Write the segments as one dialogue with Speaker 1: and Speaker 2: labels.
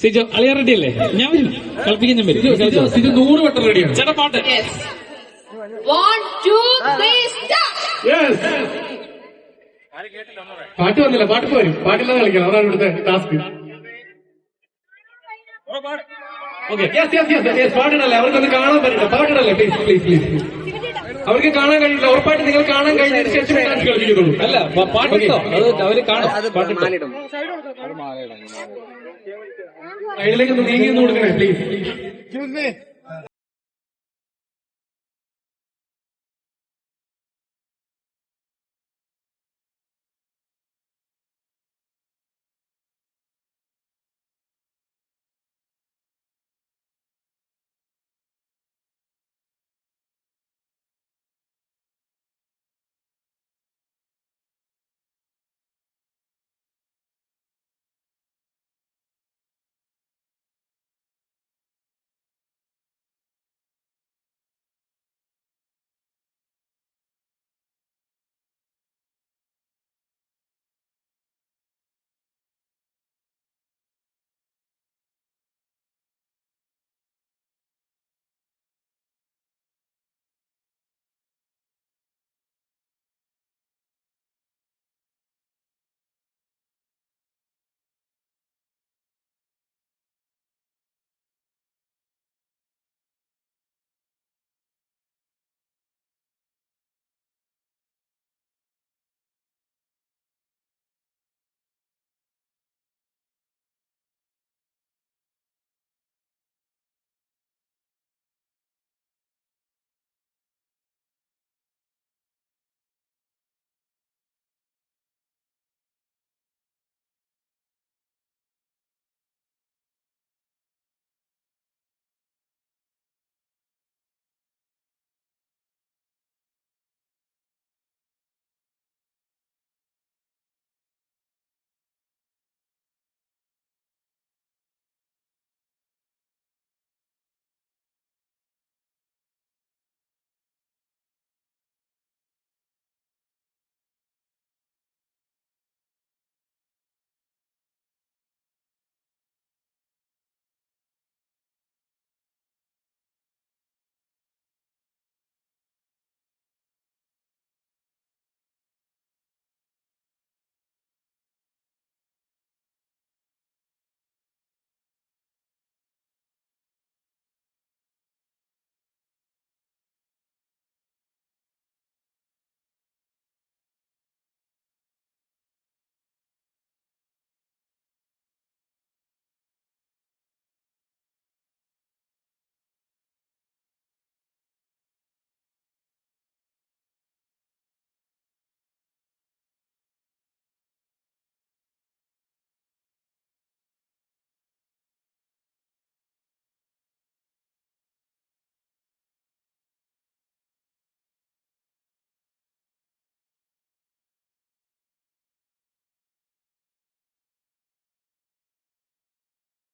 Speaker 1: സിജോ അളിയ റെഡി അല്ലേ ഞാൻ വരും കളിപ്പിക്കുന്ന വരും സിജോ
Speaker 2: സിജോ നൂറ് വട്ടം റെഡിയാണ്
Speaker 1: ചേട്ടാ പാട്ട്
Speaker 2: പാട്ട് വന്നില്ല പാട്ട് പോരും പാട്ടില്ലാതെ കളിക്കണം അതാണ് ഇവിടുത്തെ ടാസ്ക് ഓക്കെ പാട്ടിടല്ലേ അവർക്കൊന്ന് കാണാൻ പറ്റില്ല പാട്ടിടല്ലേ പ്ലീസ് പ്ലീസ് പ്ലീസ് അവർക്ക് കാണാൻ കഴിയില്ല ഉറപ്പായിട്ട് നിങ്ങൾ കാണാൻ കഴിഞ്ഞതിന് ശേഷം ഡാൻസ് കളിപ്പിക്കുന്നുള്ളൂ
Speaker 1: അല്ല പാട്ടിട്ടോ അത് അവര് കാണും പാട്ടിടും
Speaker 2: സൈഡിലേക്ക് നീങ്ങി കൊടുക്കണേ please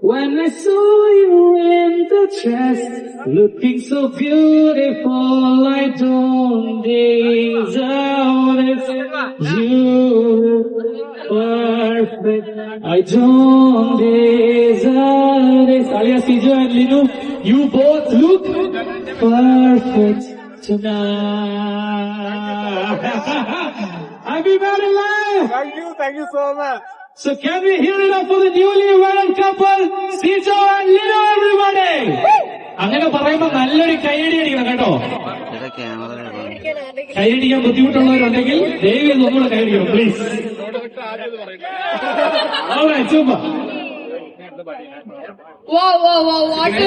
Speaker 1: When I saw you in the dress, looking so beautiful, I don't deserve it. You perfect. I don't deserve it. Alias Tijo and Linu, you both look perfect tonight. Happy married
Speaker 2: Thank you, thank you so much.
Speaker 1: So can we hear it up for the newlyweds? For Sijo അങ്ങനെ പറയുമ്പോ നല്ലൊരു കൈയടി അടിക്കണം കേട്ടോ കൈയടിക്കാൻ ബുദ്ധിമുട്ടുള്ളവരുണ്ടെങ്കിൽ ദേവി എന്ന് ഒന്നുകൂടെ കൈയടിക്കണം please ചുമ്മാ
Speaker 3: വാ വാ വാ വാട്ട്